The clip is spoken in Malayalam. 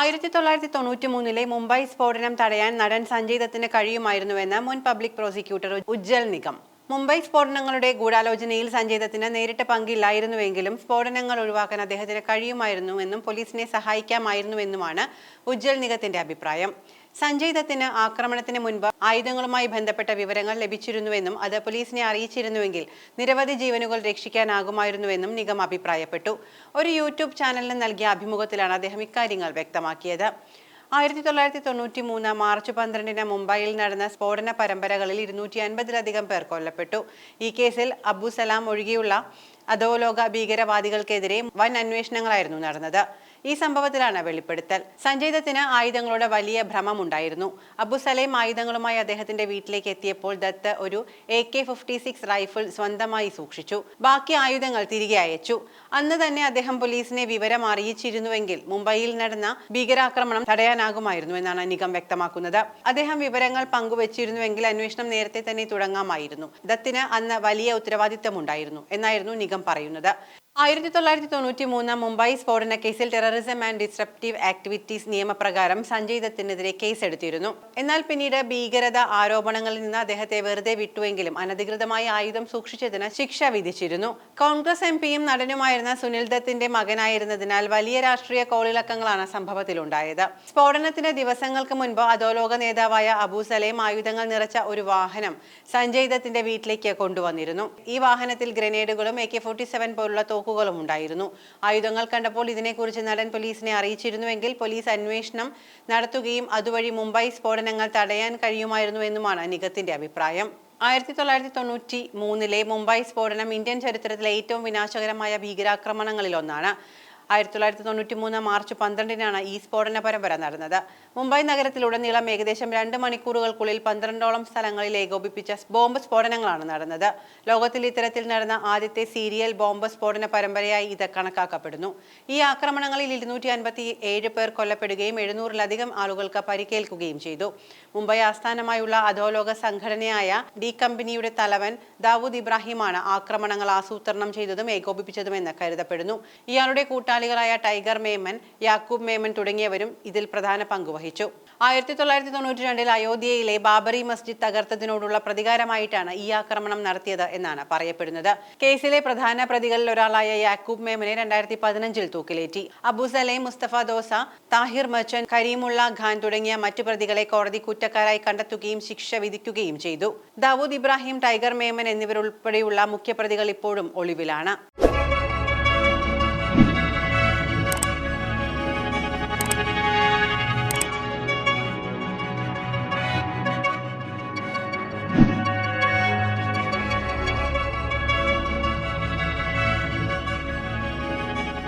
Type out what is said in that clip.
ആയിരത്തി തൊള്ളായിരത്തി തൊണ്ണൂറ്റി മൂന്നിലെ മുംബൈ സ്ഫോടനം തടയാൻ നടൻ സഞ്ജയ് ദത്തിന് കഴിയുമായിരുന്നുവെന്ന് മുൻ പബ്ലിക് പ്രോസിക്യൂട്ടർ ഉജ്ജൽ നിഗം. മുംബൈ സ്ഫോടനങ്ങളുടെ ഗൂഢാലോചനയിൽ സഞ്ജയ് ദത്തിന് നേരിട്ട് പങ്കില്ലായിരുന്നുവെങ്കിലും സ്ഫോടനങ്ങൾ ഒഴിവാക്കാൻ അദ്ദേഹത്തിന് കഴിയുമായിരുന്നുവെന്നും പോലീസിനെ സഹായിക്കാമായിരുന്നുവെന്നുമാണ് ഉജ്ജൽ നിഗത്തിന്റെ അഭിപ്രായം. സഞ്ജയ് ദത്തിന് ആക്രമണത്തിന് മുൻപ് ആയുധങ്ങളുമായി ബന്ധപ്പെട്ട വിവരങ്ങൾ ലഭിച്ചിരുന്നുവെന്നും അത് പോലീസിനെ അറിയിച്ചിരുന്നുവെങ്കിൽ നിരവധി ജീവനുകൾ രക്ഷിക്കാനാകുമായിരുന്നുവെന്നും നിഗം അഭിപ്രായപ്പെട്ടു. ഒരു യൂട്യൂബ് ചാനലിന് നൽകിയ അഭിമുഖത്തിലാണ് അദ്ദേഹം ഇക്കാര്യങ്ങൾ വ്യക്തമാക്കിയത്. ആയിരത്തി തൊള്ളായിരത്തി തൊണ്ണൂറ്റി മൂന്ന് മാർച്ച് പന്ത്രണ്ടിന് മുംബൈയിൽ നടന്ന സ്ഫോടന പരമ്പരകളിൽ ഇരുന്നൂറ്റി അൻപതിലധികം പേർ കൊല്ലപ്പെട്ടു. ഈ കേസിൽ അബു സലാം ഒഴികെയുള്ള അധോലോക ഭീകരവാദികൾക്കെതിരെ വൻ അന്വേഷണങ്ങളായിരുന്നു നടന്നത്. ഈ സംഭവത്തിലാണ് വെളിപ്പെടുത്തൽ. സഞ്ജയ് ദത്തിന് ആയുധങ്ങളുടെ വലിയ ഭ്രമമുണ്ടായിരുന്നു. അബു സലേം ആയുധങ്ങളുമായി അദ്ദേഹത്തിന്റെ വീട്ടിലേക്ക് എത്തിയപ്പോൾ ദത്ത് ഒരു A K fifty six rifle സ്വന്തമായി സൂക്ഷിച്ചു. ബാക്കി ആയുധങ്ങൾ തിരികെ അയച്ചു. അന്ന് തന്നെ അദ്ദേഹം പോലീസിനെ വിവരം അറിയിച്ചിരുന്നുവെങ്കിൽ മുംബൈയിൽ നടന്ന ഭീകരാക്രമണം തടയാനാകുമായിരുന്നു എന്നാണ് നിഗം വ്യക്തമാക്കുന്നത്. അദ്ദേഹം വിവരങ്ങൾ പങ്കുവച്ചിരുന്നുവെങ്കിൽ അന്വേഷണം നേരത്തെ തന്നെ തുടങ്ങാമായിരുന്നു. ദത്തിന് അന്ന് വലിയ ഉത്തരവാദിത്തമുണ്ടായിരുന്നു എന്നായിരുന്നു നിഗം പറയുന്നത്. ആയിരത്തി തൊള്ളായിരത്തി തൊണ്ണൂറ്റി മൂന്ന് മുംബൈ സ്ഫോടന കേസിൽ ടെററിസം ആൻഡ് ഡിസ്ട്രപ്റ്റീവ് ആക്ടിവിറ്റീസ് നിയമപ്രകാരം സഞ്ജയ് ദത്തിനെതിരെ കേസെടുത്തിരുന്നു. എന്നാൽ പിന്നീട് ഭീകരത ആരോപണങ്ങളിൽ നിന്ന് അദ്ദേഹത്തെ വെറുതെ വിട്ടുവെങ്കിലും അനധികൃതമായി ആയുധം സൂക്ഷിച്ചതിന് ശിക്ഷ വിധിച്ചിരുന്നു. കോൺഗ്രസ് എം പിയും നടനുമായിരുന്ന സുനിൽ ദത്തിന്റെ മകനായിരുന്നതിനാൽ വലിയ രാഷ്ട്രീയ കോളിളക്കങ്ങളാണ് സംഭവത്തിലുണ്ടായത്. സ്ഫോടനത്തിന് ദിവസങ്ങൾക്ക് മുൻപ് അധോലോക നേതാവായ അബൂ സലേം ആയുധങ്ങൾ നിറച്ച ഒരു വാഹനം സഞ്ജയ് ദത്തിന്റെ വീട്ടിലേക്ക് കൊണ്ടുവന്നിരുന്നു. ഈ വാഹനത്തിൽ ഗ്രനേഡുകളും എ കെ ഫോർട്ടി സെവൻ പോലുള്ള തോക്കുകളും ഉണ്ടായിരുന്നു. ആയുധങ്ങൾ കണ്ടപ്പോൾ ഇതിനെക്കുറിച്ച് നടൻ പോലീസിനെ അറിയിച്ചിരുന്നുവെങ്കിൽ പോലീസ് അന്വേഷണം നടത്തുകയും അതുവഴി മുംബൈ സ്ഫോടനങ്ങൾ തടയാൻ കഴിയുമായിരുന്നുവെന്നുമാണ് നിഗത്തിന്റെ അഭിപ്രായം. ആയിരത്തി തൊള്ളായിരത്തി തൊണ്ണൂറ്റി മൂന്നിലെ മുംബൈ സ്ഫോടനം ഇന്ത്യൻ ചരിത്രത്തിലെ ഏറ്റവും വിനാശകരമായ ഭീകരാക്രമണങ്ങളിൽ ഒന്നാണ് ആയിരത്തി തൊള്ളായിരത്തി തൊണ്ണൂറ്റി മൂന്ന് മാർച്ച് പന്ത്രണ്ടിനാണ് ഈ സ്ഫോടന പരമ്പര നടന്നത്. മുംബൈ നഗരത്തിലുടനീളം ഏകദേശം രണ്ട് മണിക്കൂറുകൾക്കുള്ളിൽ പന്ത്രണ്ടോളം സ്ഥലങ്ങളിൽ ഏകോപിപ്പിച്ച ബോംബ് സ്ഫോടനങ്ങളാണ് നടന്നത്. ലോകത്തിൽ ഇത്തരത്തിൽ നടന്ന ആദ്യത്തെ സീരിയൽ ബോംബ് സ്ഫോടന പരമ്പരയായി ഇത് കണക്കാക്കപ്പെടുന്നു. ഈ ആക്രമണങ്ങളിൽ ഇരുന്നൂറ്റി അൻപത്തി ഏഴ് പേർ കൊല്ലപ്പെടുകയും എഴുന്നൂറിലധികം ആളുകൾക്ക് പരിക്കേൽക്കുകയും ചെയ്തു. മുംബൈ ആസ്ഥാനമായുള്ള അധോലോക സംഘടനയായ ഡി കമ്പനിയുടെ തലവൻ ദാവൂദ് ഇബ്രാഹിമാണ് ആക്രമണങ്ങൾ ആസൂത്രണം ചെയ്തതും ഏകോപിപ്പിച്ചതുമെന്ന് കരുതപ്പെടുന്നു. ഇയാളുടെ കൂട്ടാളികളായ ടൈഗർ മേമൻ യാക്കൂബ് മേമൻ തുടങ്ങിയവരും ഇതിൽ പ്രധാന പങ്ക് വഹിച്ചു. ആയിരത്തി തൊള്ളായിരത്തി തൊണ്ണൂറ്റി രണ്ടിൽ അയോധ്യയിലെ ബാബറി മസ്ജിദ് തകർത്തതിനോടുള്ള പ്രതികാരമായിട്ടാണ് ഈ ആക്രമണം നടത്തിയത് എന്നാണ് പറയപ്പെടുന്നത്. കേസിലെ പ്രധാന പ്രതികളിൽ ഒരാളായ യാക്കൂബ് മേമനെ രണ്ടായിരത്തി പതിനഞ്ചിൽ തൂക്കിലേറ്റി. അബു മുസ്തഫ ദോസ താഹിർ മച്ചൻ കരീമുള്ള ഖാൻ തുടങ്ങിയ മറ്റു പ്രതികളെ കോടതി കുറ്റക്കാരായി കണ്ടെത്തുകയും ശിക്ഷ വിധിക്കുകയും ചെയ്തു. ദാവൂദ് ഇബ്രാഹിം ടൈഗർ മേമൻ എന്നിവരുൾപ്പെടെയുള്ള മുഖ്യപ്രതികൾ ഇപ്പോഴും ഒളിവിലാണ്.